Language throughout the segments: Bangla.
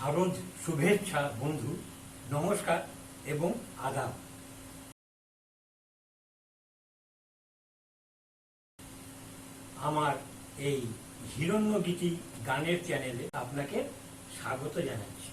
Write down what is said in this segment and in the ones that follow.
শারদ শুভেচ্ছা, বন্ধু, নমস্কার এবং আদাব। আমার এই হিরণ্য গীতি গানের চ্যানেলে আপনাকে স্বাগত জানাচ্ছি।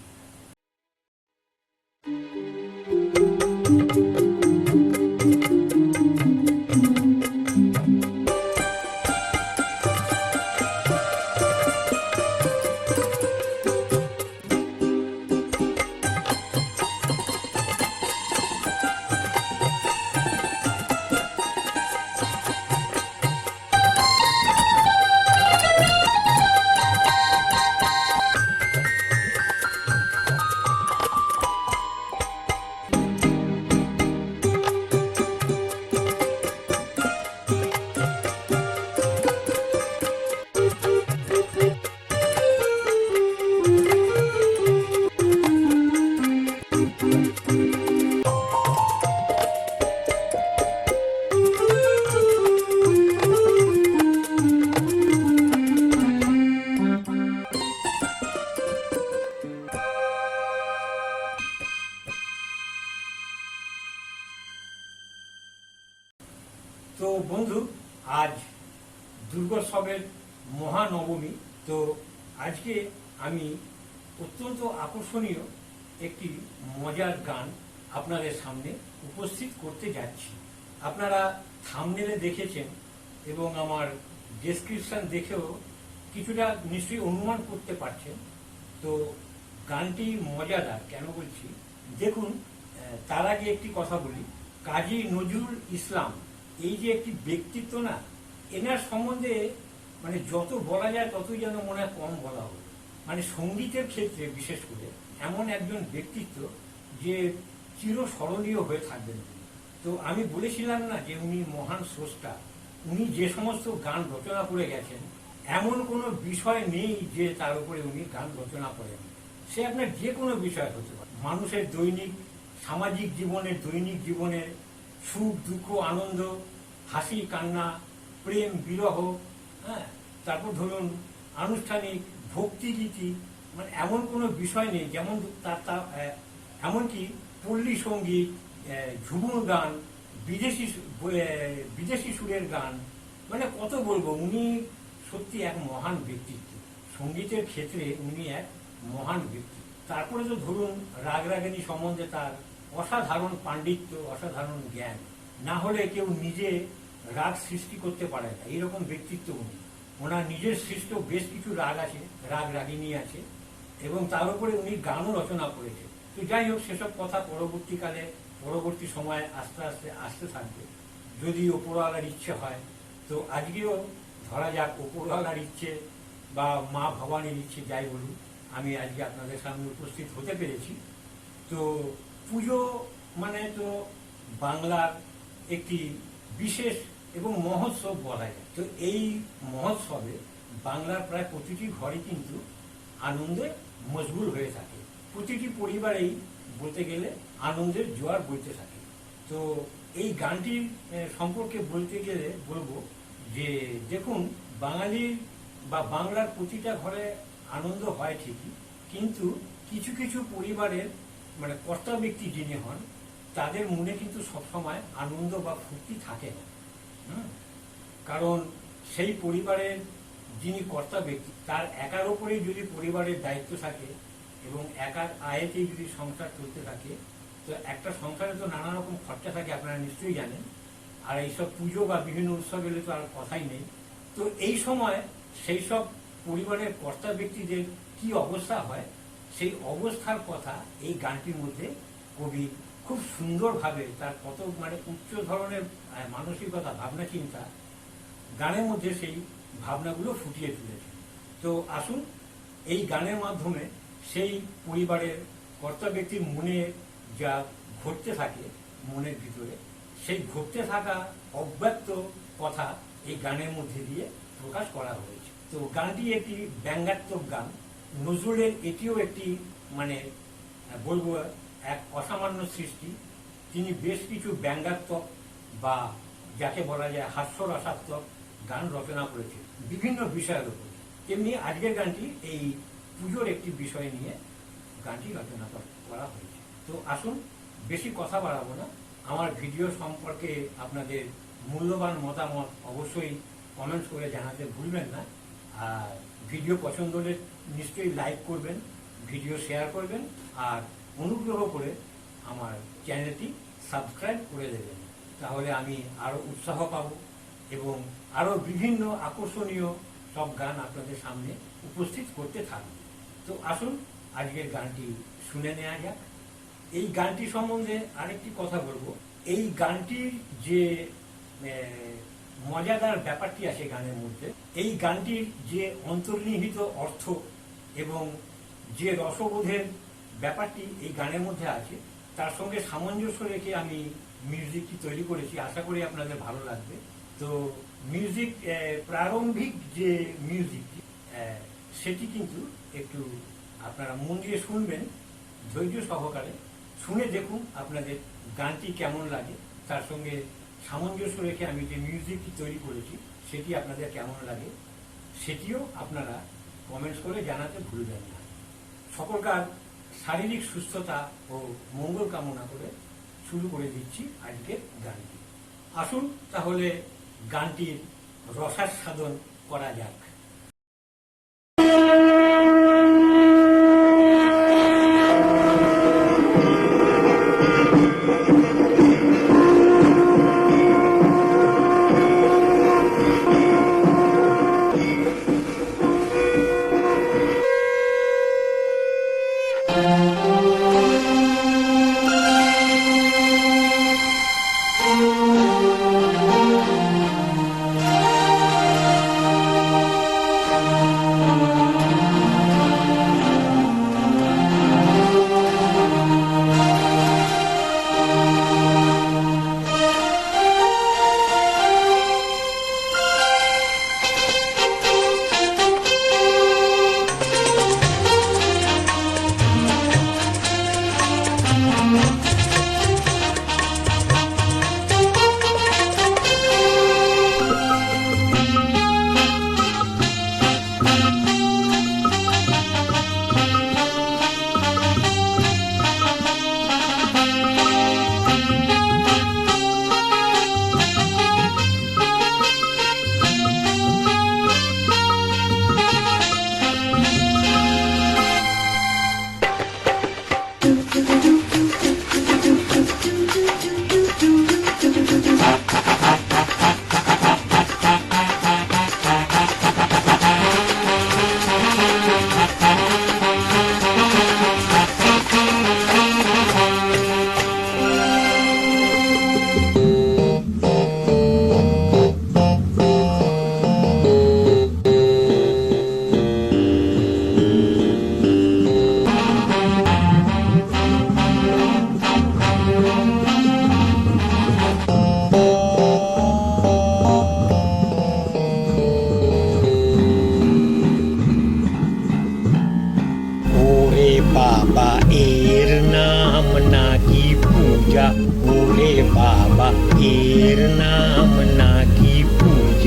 তো বন্ধু, আজ দুর্গোৎসবের মহানবমী। তো আজকে আমি অত্যন্ত আকর্ষণীয় একটি মজার গান আপনাদের সামনে উপস্থিত করতে যাচ্ছি। আপনারা থামনেলে দেখেছেন এবং আমার ডেসক্রিপশন দেখেও কিছুটা নিশ্চয়ই অনুমান করতে পারছেন। তো গানটি মজাদার, কেন বলছি? দেখুন তার আগে একটি কথা বলি। কাজী নজরুল ইসলাম এই যে একটি ব্যক্তিত্ব না, এনার সম্বন্ধে মানে যত বলা যায় ততই যেন মনে হয় কম বলা হবে মানে সঙ্গীতের ক্ষেত্রে বিশেষ করে এমন একজন ব্যক্তিত্ব যে চিরস্মরণীয় হয়ে থাকবেন। তো আমি বলেছিলাম না যে উনি মহান স্রষ্টা, উনি যে সমস্ত গান রচনা করে গেছেন, এমন কোনো বিষয় নেই যে তার উপরে উনি গান রচনা করেন। সে আপনার যে কোনো বিষয় হতে পারে। মানুষের দৈনিক, সামাজিক জীবনের দৈনিক জীবনের সুখ, দুঃখ, আনন্দ, হাসি, কান্না, প্রেম, বিরহ হ্যাঁ? তারপর ধরুন, আনুষ্ঠানিক ভক্তিগীতি মানে এমন কোনো বিষয় নেই, যেমন তার তা এমনকি পল্লী সংগীত ঝুমুর গান, বিদেশি বিদেশি সুরের গান মানে কত বলব, উনি সত্যি এক মহান ব্যক্তিত্ব সঙ্গীতের ক্ষেত্রে উনি এক মহান ব্যক্তি। তারপরে তো ধরুন রাগ রাগানি সম্বন্ধে তার অসাধারণ পাণ্ডিত্য, অসাধারণ জ্ঞান। না হলে কেউ নিজে রাগ সৃষ্টি করতে পারে না। এইরকম ব্যক্তিত্ব উনি। ওনার নিজের সৃষ্ট বেশ কিছু রাগ আছে, রাগ রাগিনী আছে, এবং তার উপরে উনি গানও রচনা করেছে তো যাই হোক, সেসব কথা পরবর্তীকালে, পরবর্তী সময়ে আস্তে আস্তে আসতে থাকবে। যদি ওপরওয়ালার ইচ্ছে হয়, তো আজকেও ধরা যাক ওপরওয়ালার ইচ্ছে বা মা ভবানীর ইচ্ছে, যাই বলুন, আমি আজকে আপনাদের সামনে উপস্থিত হতে পেরেছি। তো পুজো মানে তো বাংলার একটি বিশেষ এবং মহোৎসব বলা যায়। তো এই মহোৎসবে বাংলার প্রায় প্রতিটি ঘরে কিন্তু আনন্দে মজবুর হয়ে থাকে। প্রতিটি পরিবারেই বলতে গেলে আনন্দের জোয়ার বইতে থাকে। তো এই গানটির সম্পর্কে বলতে গেলে বলব যে, দেখুন বাঙালির বা বাংলার প্রতিটা ঘরে আনন্দ হয় ঠিকই, কিন্তু কিছু কিছু পরিবারের মানে কর্তা ব্যক্তি যিনি হন, তাদের মনে কিন্তু সবসময় আনন্দ বা ফুর্তি থাকে না? কারণ সেই পরিবারের যিনি কর্তা ব্যক্তি, তার একার ওপরেই যদি পরিবারের দায়িত্ব থাকে এবং একার আয়েতেই যদি সংসার চলতে থাকে, তো একটা সংসারে তো নানা রকম খরচা থাকে, আপনারা নিশ্চয়ই জানেন। আর এইসব পুজো বা বিভিন্ন উৎসব এলে তো আর কথাই নেই। তো এই সময় সেই সব পরিবারের কর্তা ব্যক্তিদের কি অবস্থা হয়? সেই অবস্থার কথা এই গানটির মধ্যে কবি খুব সুন্দরভাবে তার কত মানে উচ্চ ধরনের মানসিকতা, ভাবনা, চিন্তা গানের মধ্যে সেই ভাবনাগুলো ফুটিয়ে তুলেছে। তো আসুন এই গানের মাধ্যমে সেই পরিবারের কর্তা ব্যক্তির মনে যা ঘটতে থাকে মনের ভিতরে, সেই ঘটতে থাকা অব্যক্ত কথা এই গানের মধ্যে দিয়ে প্রকাশ করা হয়েছে। তো গানটি একটি ব্যঙ্গাত্মক গান। নজরুলের এটিও একটি মানে বলব, এক অসামান্য সৃষ্টি। তিনি বেশ কিছু ব্যঙ্গাত্মক বা যাকে বলা যায় হাস্যরসাত্মক গান রচনা করেছে বিভিন্ন বিষয়ের উপর। তেমনি আজকের গানটি, এই পুজোর একটি বিষয় নিয়ে গানটি রচনা করা হয়েছে। তো আসুন, বেশি কথা বাড়াবো না। আমার ভিডিও সম্পর্কে আপনাদের মূল্যবান মতামত অবশ্যই কমেন্টস করে জানাতে ভুলবেন না। আর ভিডিও পছন্দ হলে নিশ্চয়ই লাইক করবেন ভিডিও শেয়ার করবেন, আর অনুগ্রহ করে আমার চ্যানেলটি সাবস্ক্রাইব করে দেবেন। তাহলে আমি আরও উৎসাহ পাবো এবং আরও বিভিন্ন আকর্ষণীয় সব গান আপনাদের সামনে উপস্থিত করতে থাকব। তো আসুন, আজকের গানটি শুনে নেওয়া যাক। এই গানটি সম্বন্ধে আরেকটি কথা বলব। এই গানটির যে মজাদার ব্যাপারটি আছে গানের মধ্যে, এই গানটির যে অন্তর্নিহিত অর্থ এবং যে রসবোধের ব্যাপারটি এই গানের মধ্যে আছে তার সঙ্গে সামঞ্জস্য রেখে আমি মিউজিকটি তৈরি করেছি। আশা করি আপনাদের ভালো লাগবে। তো মিউজিক প্রারম্ভিক যে মিউজিকটি আহ, সেটি কিন্তু একটু আপনারা মন দিয়ে শুনবেন ধৈর্য সহকারে। শুনে দেখুন আপনাদের গানটি কেমন লাগে। তার সঙ্গে সামঞ্জস্য রেখে আমি যে মিউজিকটি তৈরি করেছি সেটি আপনাদের কেমন লাগে সেটিও আপনারা কমেন্টস করে জানাতে ভুলবেন না। সকলকার শারীরিক সুস্থতা ও মঙ্গল কামনা করে শুরু করে দিচ্ছি আজকে গানটি। আসুন তাহলে গানটির রসাস্বাদন করা যাক।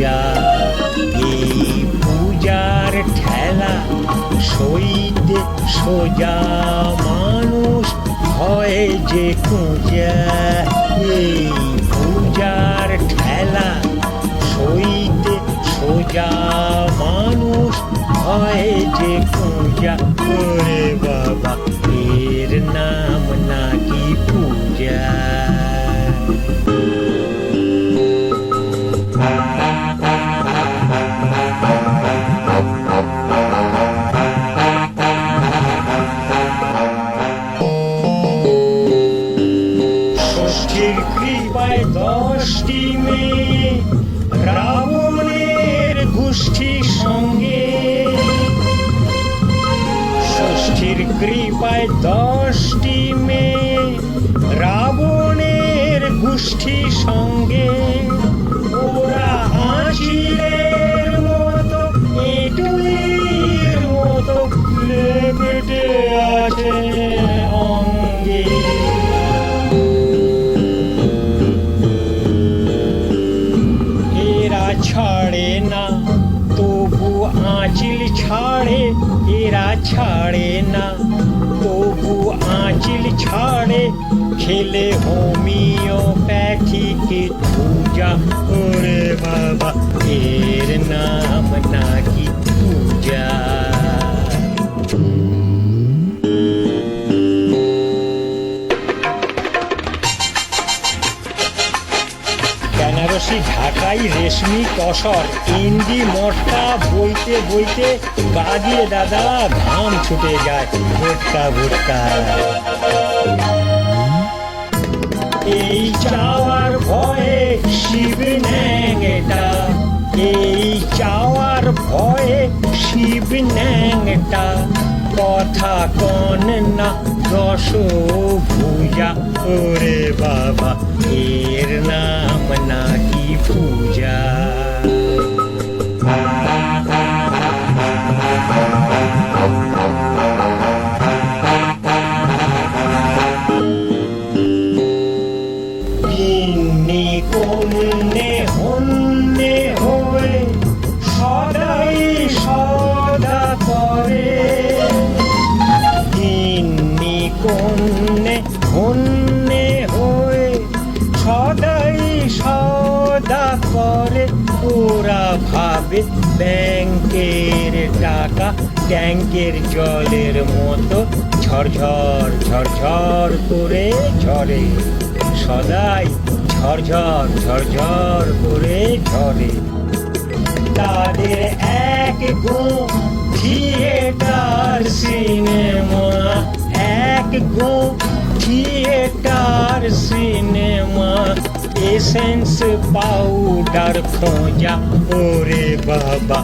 পূজা। এই পূজার ঠেলা সইতে সোজা মানুষ হয় যে কুঁজা এই পূজার ঠেলা সইতে সোজা মানুষ হয় যে পূজা করে গোষ্ঠী সঙ্গে ওরা হাসিলের মতো এটুলির মতো লেপটে আছে অঙ্গে। এরা ছাড়ে না, তবু আঁচিল ছাড়ে, এরা ছাড়ে না, তবু টনসিল ছাড়ে খেলে হোমিওপ্যাথিক পূজা ওরে বাবা, এর নাম নাকি পূজা? বেনারসি ঢাকাই রেশমি তসর ইন্দি মটকা বইতে বইতে গা দাদা, ঘাম ছুটে যায় ভোটকা ভোটকা। এই চাওয়ার ভয়ে শিব ন্যাংটা। এই চাওয়ার ভয়ে শিব ন্যাংটা। কথা কন না রস পূজা ওরে বাবা, এর নাম নাকি পূজা? ওরা ভাবে ব্যাংকের টাকা ট্যাঙ্কের জলের মতো ঝরঝর ঝরঝর করে ঝরে। সদাই ঝরঝর ঝরঝর করে ঝরে। তাদের এক গো থিয়েটার সিনেমা, এক গো থিয়েটার সিনেমা। এসেন্স পাউডার খোঁজা ওরে বাবা,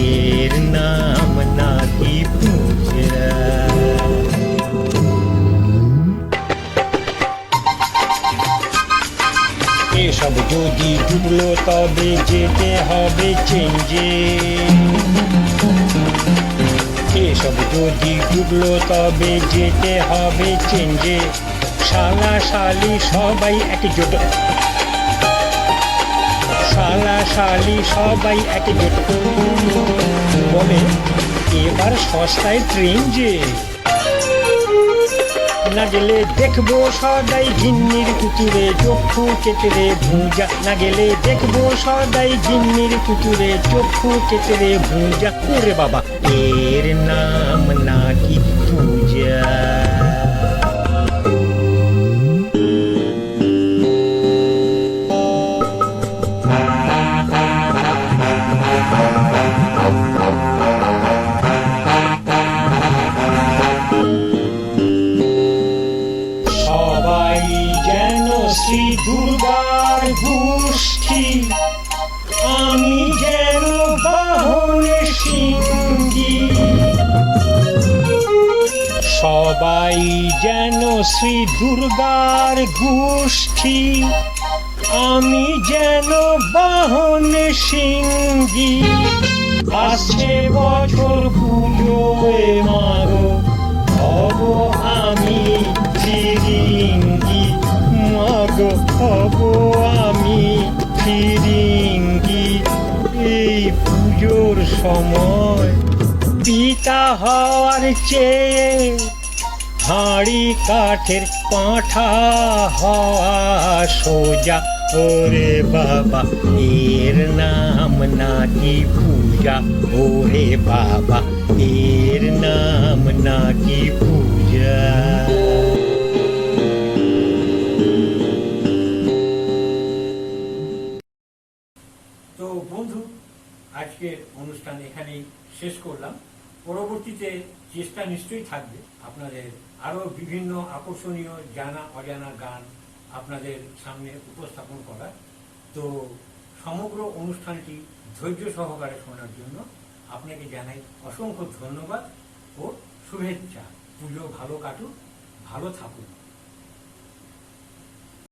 এর নাম নাকি পূজা এসব যদি ডুবলো তবে যেতে হবে চেঞ্জে। এসব যদি ডুবলো তবে যেতে হবে চেঞ্জে। শালা শালি সবাই একজোট। শালা শালি সবাই একজোট। বলে, এবার সস্তায় ট্রেন যে। না গেলে দেখব সদাই ঘিন্নির কুতুরে চক্ষু কেতরে ভুজা। না গেলে দেখব সদাই ঘিন্নির কুতুরে চক্ষু কেতরে ভুজা। ওরে বাবা, এর নাম নাকি পূজা সবাই যেন শ্রী দুর্গার গোষ্ঠী। আমি যেন বাহন সিঙ্গি আসছে বছর পুজো মারো হব আমি ফিরিঙ্গি। মাগো, হব আমি ফিরিঙ্গি। এই পুজোর সময় পিতা হওয়ার চেয়ে হাঁড়ি কাঠের পাঁঠা হওয়া সোজা। ওরে বাবা, এর নাম নাকি পূজা? ওরে বাবা, এর নাম নাকি পূজা? তো বন্ধু, আজকের অনুষ্ঠান এখানেই শেষ করলাম। পরবর্তীতে চেষ্টা নিশ্চয়ই থাকবে। আপনাদের আরও বিভিন্ন আকর্ষণীয় জানা, অজানা গান আপনাদের সামনে উপস্থাপন করার। তো সমগ্র অনুষ্ঠানটি ধৈর্য সহকারে শোনার জন্য আপনাকে জানাই অসংখ্য ধন্যবাদ ও শুভেচ্ছা। পুজো ভালো কাটুক, ভালো থাকুন